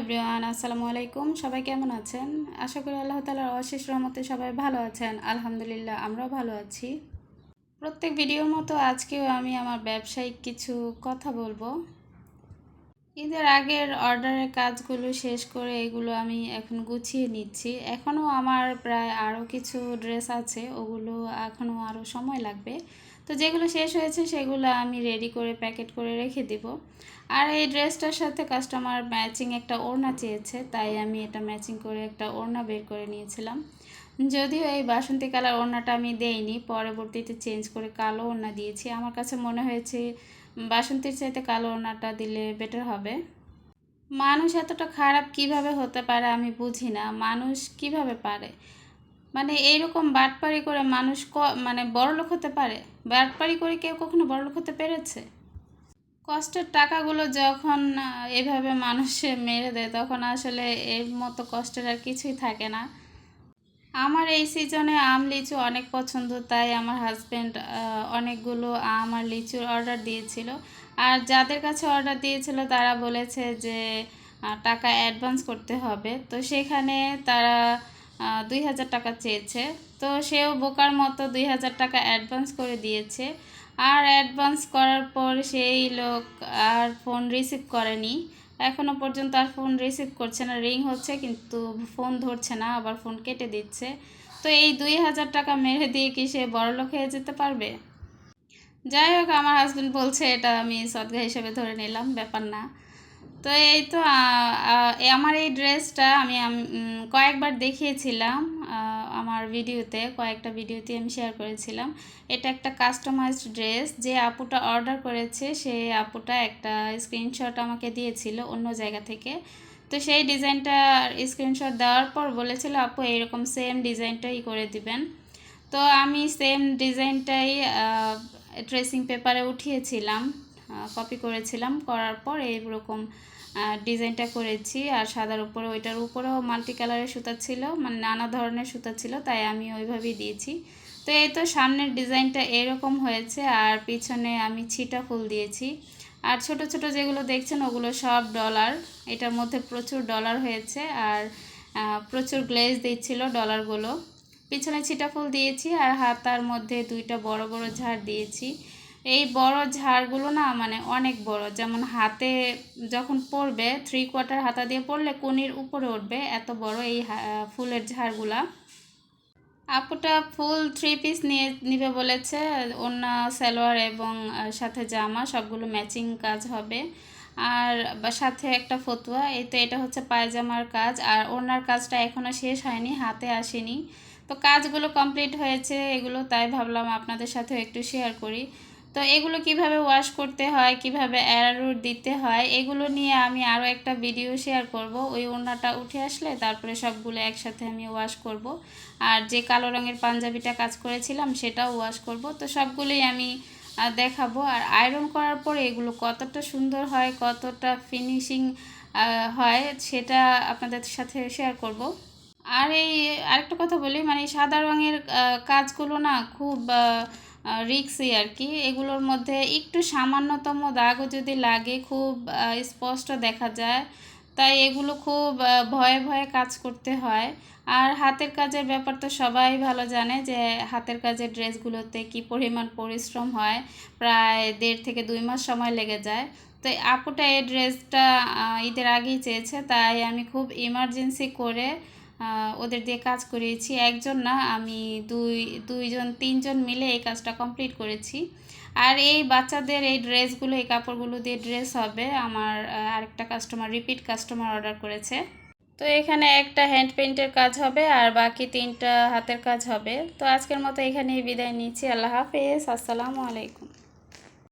Everyone, আসসালামু আলাইকুম। সবাই কেমন আছেন? আশা করি আল্লাহ তালার অশেষ রহমতে সবাই ভালো আছেন। আলহামদুলিল্লাহ, আমরাও ভালো আছি। প্রত্যেক ভিডিওর মতো আজকেও আমি আমার ব্যবসায়িক কিছু কথা বলব। ঈদের আগের অর্ডারের কাজগুলো শেষ করে এগুলো আমি এখন গুছিয়ে নিচ্ছি। এখনও আমার প্রায় আরও কিছু ড্রেস আছে, ওগুলো এখনও আরও সময় লাগবে। তো যেগুলো শেষ হয়েছে সেগুলো আমি রেডি করে, প্যাকেট করে রেখে দিব। আর এই ড্রেসটার সাথে কাস্টমার ম্যাচিং একটা ওড়না চেয়েছে, তাই আমি এটা ম্যাচিং করে একটা ওড়না বের করে নিয়েছিলাম। যদিও এই বাসন্তী কালার ওড়নাটা আমি দেইনি, পরবর্তীতে চেঞ্জ করে কালো ওড়না দিয়েছি। আমার কাছে মনে হয়েছে বাসন্তীর চাইতে কালো ওনাটা দিলে বেটার হবে। মানুষ এতটা খারাপ কীভাবে হতে পারে আমি বুঝি না। মানুষ কীভাবে পারে? মানে এইরকম বাটপাড়ি করে মানুষ ক মানে বড়লোক হতে পারে? বাটপাড়ি করে কেউ কখনো বড়লোক হতে পেরেছে? কষ্টের টাকাগুলো যখন এভাবে মানুষে মেরে দেয়, তখন আসলে এর মতো কষ্টের আর কিছুই থাকে না। আমার এই সিজনে আম, লিচু অনেক পছন্দ, তাই আমার হাজব্যান্ড অনেকগুলো আম আর লিচুর অর্ডার দিয়েছিল। আর যাদের কাছে অর্ডার দিয়েছিল, তারা বলেছে যে টাকা অ্যাডভান্স করতে হবে। তো সেখানে তারা দুই হাজার টাকা চেয়েছে। তো সেও বোকার মতো দুই হাজার টাকা অ্যাডভান্স করে দিয়েছে। আর অ্যাডভান্স করার পর সেই লোক আর ফোন রিসিভ করেনি। এখনও পর্যন্ত আর ফোন রিসিভ করছে না রিং হচ্ছে কিন্তু ফোন ধরছে না, আবার ফোন কেটে দিচ্ছে। তো এই দুই হাজার টাকা মেরে দিয়ে কি সে বড়লোক হয়ে যেতে পারবে? যাই হোক, আমার হাজব্যান্ড বলছে, এটা আমি সদ্গা হিসেবে ধরে নিলাম, ব্যাপার না। তো এই তো আমার এই ড্রেসটা আমি কয়েকবার দেখিয়েছিলাম আমার ভিডিওতে, কয়েকটা ভিডিওতে আমি শেয়ার করেছিলাম। এটা একটা কাস্টমাইজড ড্রেস যে আপুটা অর্ডার করেছে সেই আপুটা একটা স্ক্রিনশট আমাকে দিয়েছিল অন্য জায়গা থেকে। তো সেই ডিজাইনটা স্ক্রিনশট দেওয়ার পর বলেছিল, আপু, এইরকম সেম ডিজাইনটাই করে দিবেন। তো আমি সেম ডিজাইনটাই ড্রেসিং পেপারে উঠিয়েছিলাম। কপি করেছিলাম। করার পর এইরকম ডিজাইনটা করেছি। আর সাদার উপরে, ওইটার উপরেও মাল্টি কালারের সুতা ছিল মানে নানা ধরনের সুতা ছিল, তাই আমি ওইভাবেই দিয়েছি। তো এই তো সামনের ডিজাইনটা এরকম হয়েছে, আর পিছনে আমি ছিটা ফুল দিয়েছি। আর ছোট ছোট যেগুলো দেখছেন, ওগুলো সব ডলার এটার মধ্যে প্রচুর ডলার হয়েছে, আর প্রচুর গ্লেজ দিচ্ছিল ডলারগুলো পিছনে ছিটা ফুল দিয়েছি, আর হাতার মধ্যে দুইটা বড় বড় ঝাড় দিয়েছি। এই বড় ঝাড়গুলো না মানে অনেক বড়, যেমন হাতে যখন পড়বে থ্রি কোয়ার্টার হাতা দিয়ে পড়লে কোনির উপরে উঠবে, এত বড় এই ফুলের ঝাড়গুলা। আপুটা ফুল থ্রি পিস নিয়ে, নিবে বলেছে অন্য সালোয়ার এবং সাথে জামা, সবগুলো ম্যাচিং কাজ হবে। আর সাথে একটা ফতুয়া, এই তো এটা হচ্ছে পায়জামার কাজ, আর ওনার কাজটা এখনও শেষ হয়নি, হাতে আসেনি। তো কাজগুলো কমপ্লিট হয়েছে, এগুলো তাই ভাবলাম আপনাদের সাথেও একটু শেয়ার করি। তো এগুলো কীভাবে ওয়াশ করতে হয়, কীভাবে অ্যারারুট দিতে হয়, এগুলো নিয়ে আমি আরও একটা ভিডিও শেয়ার করব। ওই ওড়নাটা উঠে আসলে তারপরে সবগুলো একসাথে আমি ওয়াশ করব। আর যে কালো রঙের পাঞ্জাবিটা কাজ করেছিলাম সেটাও ওয়াশ করব। তো সবগুলোই আমি দেখাবো। আর আয়রন করার পরে এগুলো কতটা সুন্দর হয়, কতটা ফিনিশিং হয় সেটা আপনাদের সাথে শেয়ার করব। আর এই আরেকটা কথা বলি মানে সাদা রঙের কাজগুলো না খুব রিক্সি আর কি। এগুলোর মধ্যে একটু সামান্যতম দাগও যদি লাগে, খুব স্পষ্ট দেখা যায়। তাই এগুলো খুব ভয়ে ভয়ে কাজ করতে হয়। আর হাতের কাজের ব্যাপার তো সবাই ভালো জানে যে, হাতের কাজের ড্রেসগুলোতে কি পরিমাণ পরিশ্রম হয়। প্রায় দেড় থেকে দুই মাস সময় লেগে যায়। তো আপুটা এই ড্রেসটা ঈদের আগেই চেয়েছে, তাই আমি খুব ইমার্জেন্সি করে ওদের দিয়ে কাজ করিয়েছি। একজন না, আমি দুই, দুইজন, তিনজন মিলে এই কাজটা কমপ্লিট করেছি। আর এই বাচ্চাদের এই ড্রেসগুলো, এই কাপড়গুলো দিয়ে ড্রেস হবে। আমার আরেকটা কাস্টমার রিপিট কাস্টমার অর্ডার করেছে। তো এখানে একটা হ্যান্ড পেন্টের কাজ হবে আর বাকি তিনটা হাতের কাজ হবে। তো আজকের মতো এখানেই বিদায় নিচ্ছি। আল্লাহ হাফেজ। আসসালামু আলাইকুম।